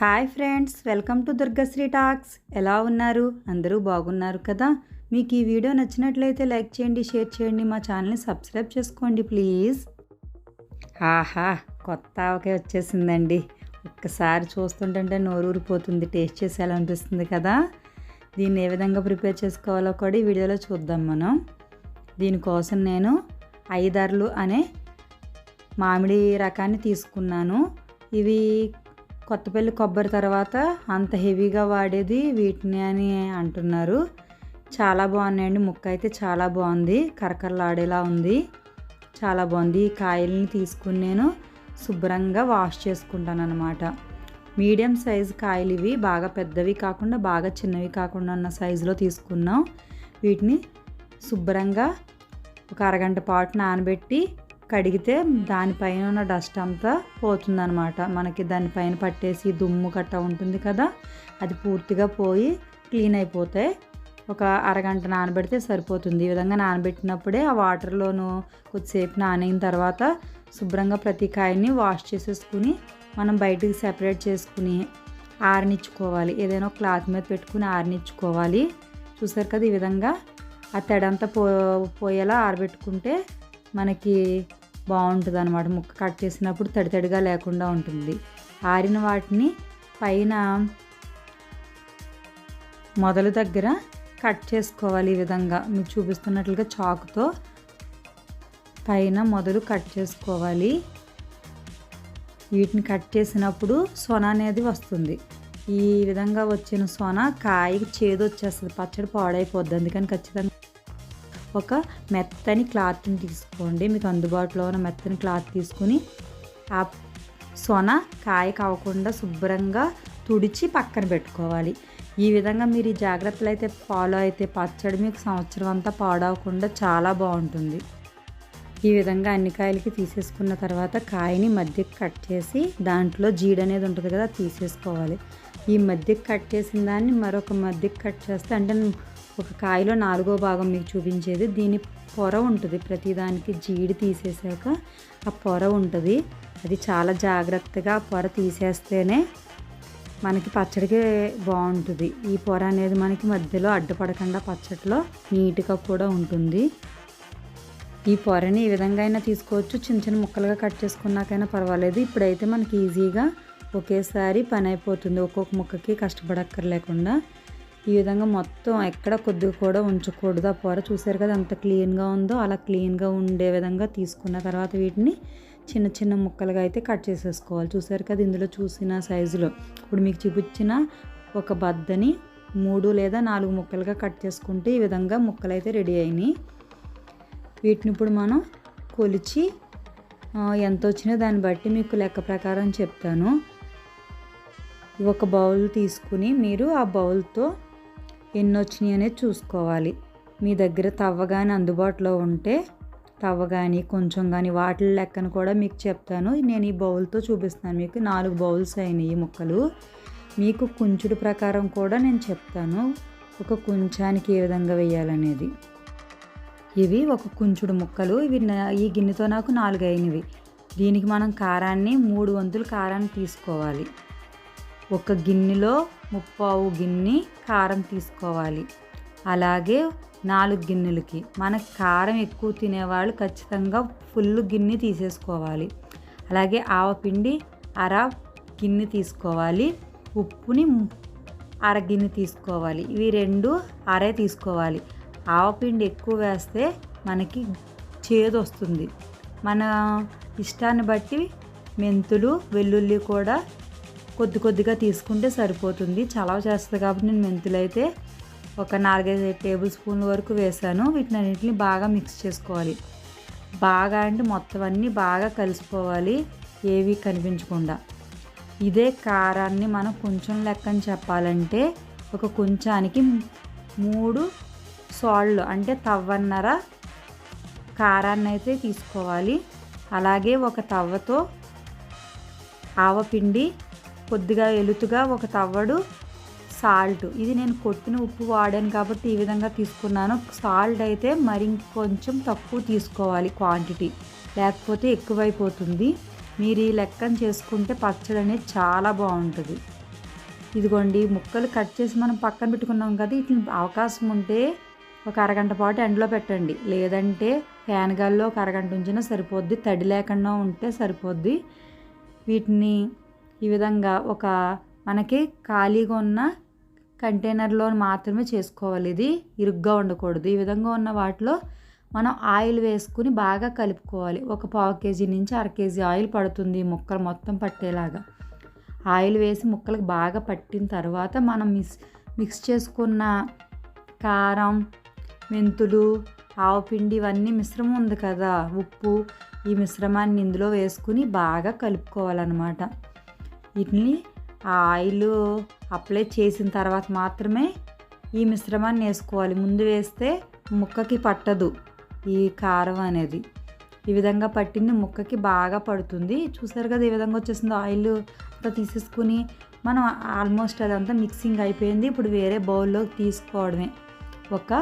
Hi friends welcome to Durgasri talks. ఎలా ఉన్నారు? అందరూ బాగున్నారు కదా? మీకు ఈ వీడియో నచ్చినట్లయితే లైక్ చేయండి షేర్ చేయండి మా ఛానల్ని సబ్స్క్రైబ్ చేసుకోండి ప్లీజ్. ఆహా కొత్త ఆవకాయ వచ్చేసిందండి. ఒక్కసారి చూస్తుంటే నోరూరిపోతుంది టేస్ట్ చేసి ఎలా అనిపిస్తుంది కదా? దీన్ని ఏ విధంగా ప్రిపేర్ చేసుకోవాలో కూడా ఈ వీడియోలో చూద్దాం మనం. దీనికోసం నేను ఐదార్లు అనే మామిడి రకాన్ని తీసుకున్నాను. ఇవి కొత్తపల్లి కొబ్బరి తర్వాత అంత హెవీగా వాడేది వీటిని అని అంటున్నారు. చాలా బాగున్నాయండి. ముక్క అయితే చాలా బాగుంది. కరకరలాడేలా ఉంది. చాలా బాగుంది. ఈ కాయల్ని తీసుకుని నేను శుభ్రంగా వాష్ చేసుకుంటాను అనమాట మీడియం సైజు కాయలు ఇవి. బాగా పెద్దవి కాకుండా బాగా చిన్నవి కాకుండా ఉన్న సైజులో తీసుకున్నాం. వీటిని శుభ్రంగా ఒక అరగంట పాటు నానబెట్టి కడిగితే దానిపైన ఉన్న డస్ట్ అంతా పోతుందనమాట మనకి దానిపైన పట్టేసి దుమ్ము కట్ట ఉంటుంది కదా అది పూర్తిగా పోయి క్లీన్ అయిపోతాయి ఒక అరగంట నానబెడితే సరిపోతుంది. ఈ విధంగా నానబెట్టినప్పుడే ఆ వాటర్లోను కొద్దిసేపు నానిన తర్వాత శుభ్రంగా ప్రతి కాయని వాష్ చేసేసుకుని మనం బయటికి సెపరేట్ చేసుకుని ఆరనిచ్చుకోవాలి. ఏదైనా క్లాత్ మీద పెట్టుకుని ఆరనిచ్చుకోవాలి. చూసారు కదా ఈ విధంగా? ఆ తెడంతా పో పోయేలా ఆరబెట్టుకుంటే మనకి బాగుంటుంది అనమాట ముక్క కట్ చేసినప్పుడు తడి తడిగా లేకుండా ఉంటుంది. ఆరిన వాటిని పైన మొదలు దగ్గర కట్ చేసుకోవాలి ఈ విధంగా. మీకు చూపిస్తున్నట్లుగా చాకుతో పైన మొదలు కట్ చేసుకోవాలి. వీటిని కట్ చేసినప్పుడు సొన అనేది వస్తుంది. ఈ విధంగా వచ్చిన సొన కాయకి చేదు వచ్చేస్తుంది పచ్చడి పాడైపోద్ది. అందుకని ఖచ్చితంగా ఒక మెత్తని క్లాత్ని తీసుకోండి. మీకు అందుబాటులో ఉన్న మెత్తని క్లాత్ తీసుకుని ఆ సొన కాయ కావకుండా శుభ్రంగా తుడిచి పక్కన పెట్టుకోవాలి. ఈ విధంగా మీరు ఈ జాగ్రత్తలు అయితే ఫాలో అయితే పచ్చడి మీకు సంవత్సరం అంతా పాడవకుండా చాలా బాగుంటుంది. ఈ విధంగా అన్ని కాయలకి తీసేసుకున్న తర్వాత కాయని మధ్యకి కట్ చేసి దాంట్లో జీడ అనేది ఉంటుంది కదా తీసేసుకోవాలి. ఈ మధ్యకి కట్ చేసిన దాన్ని మరొక మధ్యకి కట్ చేస్తే అంటే ఒక కాయలో నాలుగో భాగం మీకు చూపించేది. దీని పొర ఉంటుంది. ప్రతిదానికి జీడి తీసేసాక ఆ పొర ఉంటుంది. అది చాలా జాగ్రత్తగా పొర తీసేస్తేనే మనకి పచ్చడికి బాగుంటుంది. ఈ పొర అనేది మనకి మధ్యలో అడ్డుపడకుండా పచ్చడిలో నీట్గా కూడా ఉంటుంది. ఈ పొరని ఈ విధంగా అయినా తీసుకోవచ్చు. చిన్న చిన్న ముక్కలుగా కట్ చేసుకున్నాకైనా పర్వాలేదు. ఇప్పుడైతే మనకి ఈజీగా ఒకేసారి పని అయిపోతుంది. ఒక్కొక్క ముక్కకి కష్టపడక్కర్లేకుండా. ఈ విధంగా మొత్తం ఎక్కడ కొద్దిగా కూడా ఉంచకూడదు. ఆ పొర చూసారు కదా ఎంత క్లీన్గా ఉందో? అలా క్లీన్గా ఉండే విధంగా తీసుకున్న తర్వాత వీటిని చిన్న చిన్న ముక్కలుగా అయితే కట్ చేసేసుకోవాలి. చూసారు కదా ఇందులో చూసిన సైజులో. ఇప్పుడు మీకు చూపించిన ఒక బద్దని మూడు లేదా నాలుగు ముక్కలుగా కట్ చేసుకుంటే ఈ విధంగా ముక్కలు అయితే రెడీ అయినాయి. వీటిని ఇప్పుడు మనం కొలిచి ఎంత వచ్చినా దాన్ని బట్టి మీకు లెక్క ప్రకారం చెప్తాను. ఒక బౌల్ తీసుకుని మీరు ఆ బౌల్తో ఎన్ని వచ్చినాయి అనేది చూసుకోవాలి. మీ దగ్గర తవ్వ కానీ అందుబాటులో ఉంటే తవ్వ కానీ కొంచెం కానీ వాటి లెక్కను కూడా మీకు చెప్తాను. నేను ఈ బౌల్తో చూపిస్తాను మీకు. నాలుగు బౌల్స్ అయినాయి ముక్కలు. మీకు కుంచుడు ప్రకారం కూడా నేను చెప్తాను. ఒక కుంచానికి ఏ విధంగా వేయాలనేది. ఇవి ఒక కుంచుడు ముక్కలు. ఇవి ఈ గిన్నెతో నాకు నాలుగు అయినవి దీనికి మనం కారాన్ని మూడు వంతులు కారాన్ని తీసుకోవాలి. ఒక గిన్నెలో ముప్పావు గిన్నె కారం తీసుకోవాలి. అలాగే నాలుగు గిన్నెలకి. మనకు కారం ఎక్కువ తినేవాళ్ళు ఖచ్చితంగా ఫుల్ గిన్నె తీసేసుకోవాలి. అలాగే ఆవపిండి అర గిన్నె తీసుకోవాలి. ఉప్పుని అర గిన్నె తీసుకోవాలి. ఇవి రెండు అరే తీసుకోవాలి. ఆవపిండి ఎక్కువ వేస్తే మనకి చేదు వస్తుంది మన ఇష్టాన్ని బట్టి మెంతులు వెల్లుల్లి కూడా కొద్ది కొద్దిగా తీసుకుంటే సరిపోతుంది. చలవ చేస్తుంది కాబట్టి నేను మెంతులు అయితే ఒక నాలుగైదు టేబుల్ స్పూన్ల వరకు వేసాను. వీటిని అన్నింటిని బాగా మిక్స్ చేసుకోవాలి. బాగా అంటే మొత్తం అన్నీ బాగా కలిసిపోవాలి. ఏవి కనిపించకుండా. ఇదే కారాన్ని మనం కొంచెం లెక్కని చెప్పాలంటే ఒక కొంచానికి మూడు సాళ్ళు అంటే తవ్వన్నర కారాన్ని అయితే తీసుకోవాలి. అలాగే ఒక తవ్వతో ఆవపిండి కొద్దిగా ఎలుతుగా ఒక తవ్వడు సాల్ట్. ఇది నేను కొట్టిన ఉప్పు వాడాను కాబట్టి ఈ విధంగా తీసుకున్నాను. సాల్ట్ అయితే మరి కొంచెం తక్కువ తీసుకోవాలి క్వాంటిటీ. లేకపోతే ఎక్కువైపోతుంది. మీరు ఈ లెక్కన చేసుకుంటే పచ్చడి అనేది చాలా బాగుంటుంది. ఇదిగోండి ముక్కలు కట్ చేసి మనం పక్కన పెట్టుకున్నాం కదా వీటిని అవకాశం ఉంటే ఒక అరగంట పాటు ఎండలో పెట్టండి. లేదంటే ఫ్యాన్ గాల్లో ఒక అరగంట ఉంచినా సరిపోద్ది. తడి లేకుండా ఉంటే సరిపోద్ది. వీటిని ఈ విధంగా ఒక మనకి ఖాళీగా ఉన్న కంటైనర్లో మాత్రమే చేసుకోవాలి. ఇది ఇరుగ్గా ఉండకూడదు. ఈ విధంగా ఉన్న వాటిలో మనం ఆయిల్ వేసుకుని బాగా కలుపుకోవాలి. ఒక పావు కేజీ నుంచి అర కేజీ ఆయిల్ పడుతుంది ముక్కలు మొత్తం పట్టేలాగా. ఆయిల్ వేసి ముక్కలకు బాగా పట్టిన తర్వాత మనం మిక్స్ మిక్స్ చేసుకున్న కారం మెంతులు ఆవపిండి ఇవన్నీ మిశ్రమం ఉంది కదా. ఉప్పు ఈ మిశ్రమాన్ని ఇందులో వేసుకుని బాగా కలుపుకోవాలన్నమాట. వీటిని ఆ ఆయిల్ అప్లై చేసిన తర్వాత మాత్రమే ఈ మిశ్రమాన్ని వేసుకోవాలి. ముందు వేస్తే ముక్కకి పట్టదు ఈ కారం అనేది. ఈ విధంగా పట్టింది ముక్కకి బాగా పడుతుంది. చూసారు కదా ఈ విధంగా వచ్చేసింది ఆయిల్ అంతా తీసేసుకుని మనం ఆల్మోస్ట్ అదంతా మిక్సింగ్ అయిపోయింది. ఇప్పుడు వేరే బౌల్లోకి తీసుకోవడమే. ఒక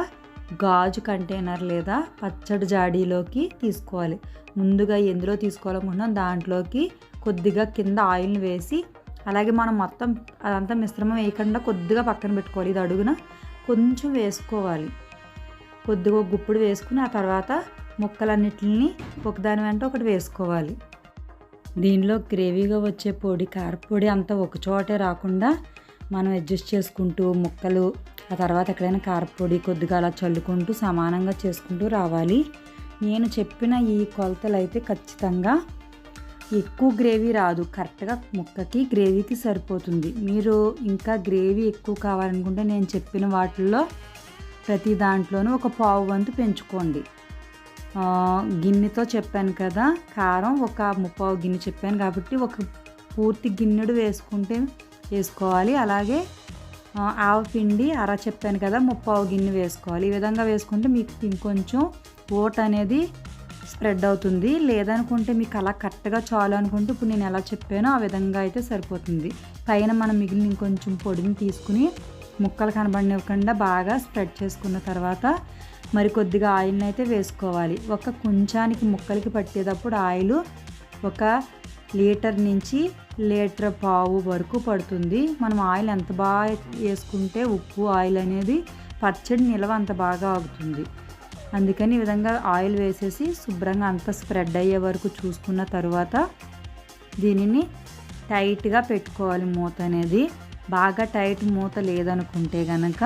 గాజు కంటైనర్ లేదా పచ్చడి జాడీలోకి తీసుకోవాలి. ముందుగా ఎందులో తీసుకోవాలనుకుంటున్నాం? దాంట్లోకి కొద్దిగా కింద ఆయిల్ని వేసి అలాగే మనం మొత్తం అదంతా మిశ్రమం వేయకుండా కొద్దిగా పక్కన పెట్టుకోవాలి. ఇది అడుగున కొంచెం వేసుకోవాలి. కొద్దిగా గుప్పుడు వేసుకుని ఆ తర్వాత ముక్కలన్నిటిని ఒకదాని వెంట ఒకటి వేసుకోవాలి. దీనిలో గ్రేవీగా వచ్చే పొడి కారపొడి అంతా ఒక చోటే రాకుండా మనం అడ్జస్ట్ చేసుకుంటూ ముక్కలు ఆ తర్వాత ఎక్కడైనా కారపొడి కొద్దిగా అలా చల్లుకుంటూ సమానంగా చేసుకుంటూ రావాలి. నేను చెప్పిన ఈ కొలతలు అయితే ఖచ్చితంగా ఎక్కువ గ్రేవీ రాదు. కరెక్ట్గా ముక్కకి గ్రేవీకి సరిపోతుంది. మీరు ఇంకా గ్రేవీ ఎక్కువ కావాలనుకుంటే నేను చెప్పిన వాటిల్లో ప్రతి దాంట్లోనూ ఒక పావు వంతు పెంచుకోండి. గిన్నెతో చెప్పాను కదా కారం ఒక ముప్పావు గిన్నె చెప్పాను కాబట్టి ఒక పూర్తి గిన్నెడు వేసుకుంటే వేసుకోవాలి. అలాగే ఆవపిండి అర చెప్పాను కదా ముప్పావు గిన్నె వేసుకోవాలి. ఈ విధంగా వేసుకుంటే మీకు ఇంకొంచెం ఓట్ అనేది స్ప్రెడ్ అవుతుంది. లేదనుకుంటే మీకు అలా కరెక్ట్గా చాలు అనుకుంటే ఇప్పుడు నేను ఎలా చెప్పానో ఆ విధంగా అయితే సరిపోతుంది. పైన మనం మిగిలిన ఇంకొంచెం పొడిని తీసుకుని ముక్కలు కనబడినివ్వకుండా బాగా స్ప్రెడ్ చేసుకున్న తర్వాత మరి కొద్దిగా ఆయిల్ని అయితే వేసుకోవాలి. ఒక కొంచానికి ముక్కలకి పట్టేటప్పుడు ఆయిల్ ఒక లీటర్ నుంచి లీటర్ పావు వరకు పడుతుంది. మనం ఆయిల్ ఎంత బాగా వేసుకుంటే ఉప్పు ఆయిల్ అనేది పచ్చడి నిల్వ అంత బాగా ఆగుతుంది. అందుకని ఈ విధంగా ఆయిల్ వేసేసి శుభ్రంగా అంత స్ప్రెడ్ అయ్యే వరకు చూసుకున్న తర్వాత దీనిని టైట్గా పెట్టుకోవాలి మూత అనేది. బాగా టైట్ మూత లేదనుకుంటే కనుక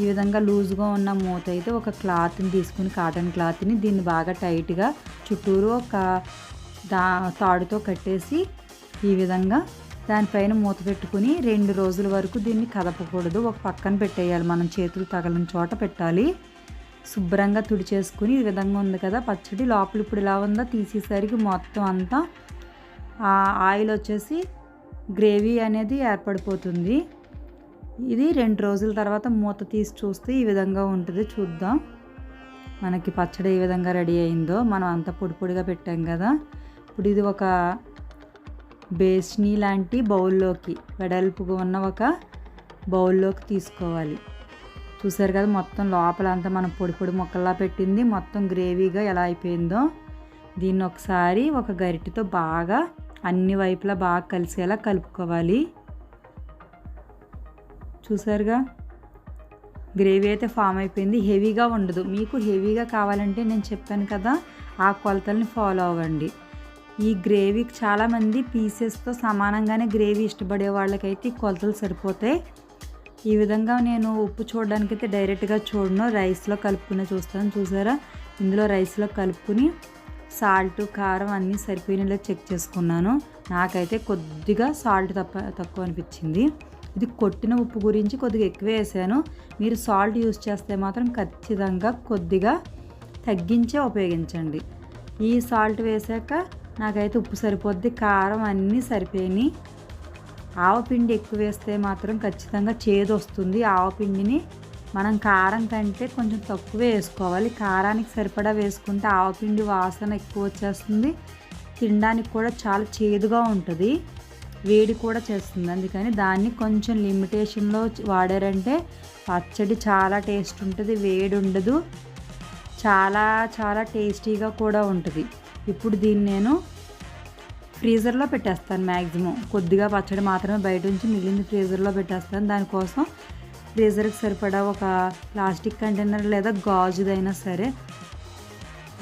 ఈ విధంగా లూజ్గా ఉన్న మూత అయితే ఒక క్లాత్ని తీసుకుని కాటన్ క్లాత్ని దీన్ని బాగా టైట్గా చుట్టూరు ఒక దా తాడుతో కట్టేసి ఈ విధంగా దానిపైన మూత పెట్టుకుని రెండు రోజుల వరకు దీన్ని కదపకూడదు. ఒక పక్కన పెట్టేయాలి. మనం చేతులు తగలని చోట పెట్టాలి. శుభ్రంగా తుడిచేసుకుని ఈ విధంగా ఉంది కదా పచ్చడి. లోపల ఇప్పుడు ఇలా ఉందో? తీసేసరికి మొత్తం అంతా ఆయిల్ వచ్చేసి గ్రేవీ అనేది ఏర్పడిపోతుంది. ఇది రెండు రోజుల తర్వాత మూత తీసి చూస్తే ఈ విధంగా ఉంటుంది. చూద్దాం. మనకి పచ్చడి ఏ విధంగా రెడీ అయిందో. మనం అంతా పొడి పొడిగా పెట్టాం కదా. ఇప్పుడు ఇది ఒక బేస్ని లాంటి బౌల్లోకి వెడల్పుగా ఉన్న ఒక బౌల్లోకి తీసుకోవాలి. చూసారు కదా మొత్తం లోపల అంతా మనం పొడి పొడి ముక్కల్లా పెట్టింది. మొత్తం గ్రేవీగా ఎలా అయిపోయిందో దీన్ని ఒకసారి ఒక గరిటెతో బాగా అన్ని వైపులా బాగా కలిసేలా కలుపుకోవాలి. చూసారుగా గ్రేవీ అయితే ఫామ్ అయిపోయింది. హెవీగా ఉండదు. మీకు హెవీగా కావాలంటే నేను చెప్పాను కదా ఆ కొలతల్ని ఫాలో అవ్వండి. ఈ గ్రేవీకి చాలామంది పీసెస్తో సమానంగానే గ్రేవీ ఇష్టపడే వాళ్ళకైతే ఈ కొలతలు సరిపోతాయి. ఈ విధంగా నేను ఉప్పు చూడడానికి అయితే డైరెక్ట్గా చూడను. రైస్లో కలుపుకునే చూస్తాను చూసారా? ఇందులో రైస్లో కలుపుకుని సాల్ట్ కారం అన్నీ సరిపోయినలా చెక్ చేసుకున్నాను. నాకైతే కొద్దిగా సాల్ట్ తప్ప తక్కువ అనిపించింది. ఇది కొట్టిన ఉప్పు గురించి కొద్దిగా ఎక్కువ వేసాను. మీరు సాల్ట్ యూస్ చేస్తే మాత్రం ఖచ్చితంగా కొద్దిగా తగ్గించే ఉపయోగించండి. ఈ సాల్ట్ వేసాక నాకైతే ఉప్పు సరిపోద్ది కారం అన్నీ సరిపోయినాయి. ఆవపిండి ఎక్కువ వేస్తే మాత్రం ఖచ్చితంగా చేదు వస్తుంది ఆవపిండిని మనం కారం కంటే కొంచెం తక్కువే వేసుకోవాలి. కారానికి సరిపడా వేసుకుంటే ఆవపిండి వాసన ఎక్కువ వచ్చేస్తుంది. తినడానికి కూడా చాలా చేదుగా ఉంటుంది. వేడి కూడా చేస్తుంది. అందుకని దాన్ని కొంచెం లిమిటేషన్లో వాడారంటే పచ్చడి చాలా టేస్ట్ ఉంటుంది వేడి ఉండదు. చాలా చాలా టేస్టీగా కూడా ఉంటుంది. ఇప్పుడు దీన్ని నేను ఫ్రీజర్లో పెట్టేస్తాను మ్యాక్సిమం కొద్దిగా పచ్చడి మాత్రమే బయట నుంచి మిగిలింది ఫ్రీజర్లో పెట్టేస్తాను. దానికోసం ఫ్రీజర్కి సరిపడా ఒక ప్లాస్టిక్ కంటైనర్ లేదా గాజుదైనా సరే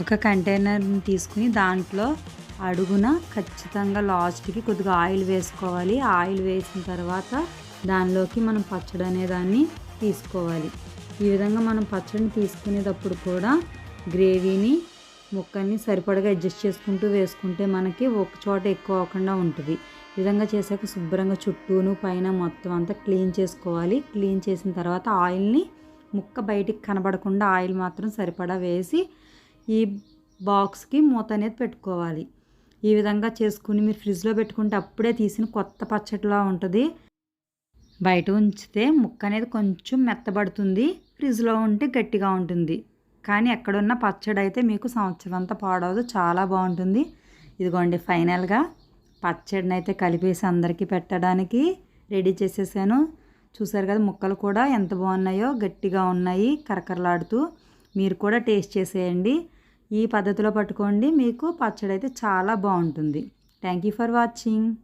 ఒక కంటైనర్ని తీసుకుని దాంట్లో అడుగున ఖచ్చితంగా లాస్ట్కి కొద్దిగా ఆయిల్ వేసుకోవాలి. ఆయిల్ వేసిన తర్వాత దానిలోకి మనం పచ్చడి అనేదాన్ని తీసుకోవాలి. ఈ విధంగా మనం పచ్చడిని తీసుకునేటప్పుడు కూడా గ్రేవీని ముక్కని సరిపడగా అడ్జస్ట్ చేసుకుంటూ వేసుకుంటే మనకి ఒక చోట ఎక్కువ అవ్వకుండా ఉంటుంది. విధంగా చేసాక శుభ్రంగా చుట్టూను పైన మొత్తం అంతా క్లీన్ చేసుకోవాలి. క్లీన్ చేసిన తర్వాత ఆయిల్ని ముక్క బయటికి కనబడకుండా ఆయిల్ మాత్రం సరిపడా వేసి ఈ బాక్స్కి మూత అనేది పెట్టుకోవాలి. ఈ విధంగా చేసుకుని మీరు ఫ్రిడ్జ్లో పెట్టుకుంటే అప్పుడే తీసిన కొత్త పచ్చడిలా ఉంటుంది. బయట ఉంచితే ముక్క అనేది కొంచెం మెత్తబడుతుంది. ఫ్రిడ్జ్లో ఉంటే గట్టిగా ఉంటుంది. కానీ ఎక్కడున్న పచ్చడి అయితే మీకు సంవత్సరం అంతా పాడవదు. చాలా బాగుంటుంది. ఇదిగోండి ఫైనల్గా పచ్చడిని అయితే కలిపేసి అందరికీ పెట్టడానికి రెడీ చేసేసాను. చూసారు కదా ముక్కలు కూడా ఎంత బాగున్నాయో గట్టిగా ఉన్నాయి కరకరలాడుతూ. మీరు కూడా టేస్ట్ చేసేయండి. ఈ పద్ధతిలో పట్టుకోండి మీకు పచ్చడి అయితే చాలా బాగుంటుంది. Thank you for watching.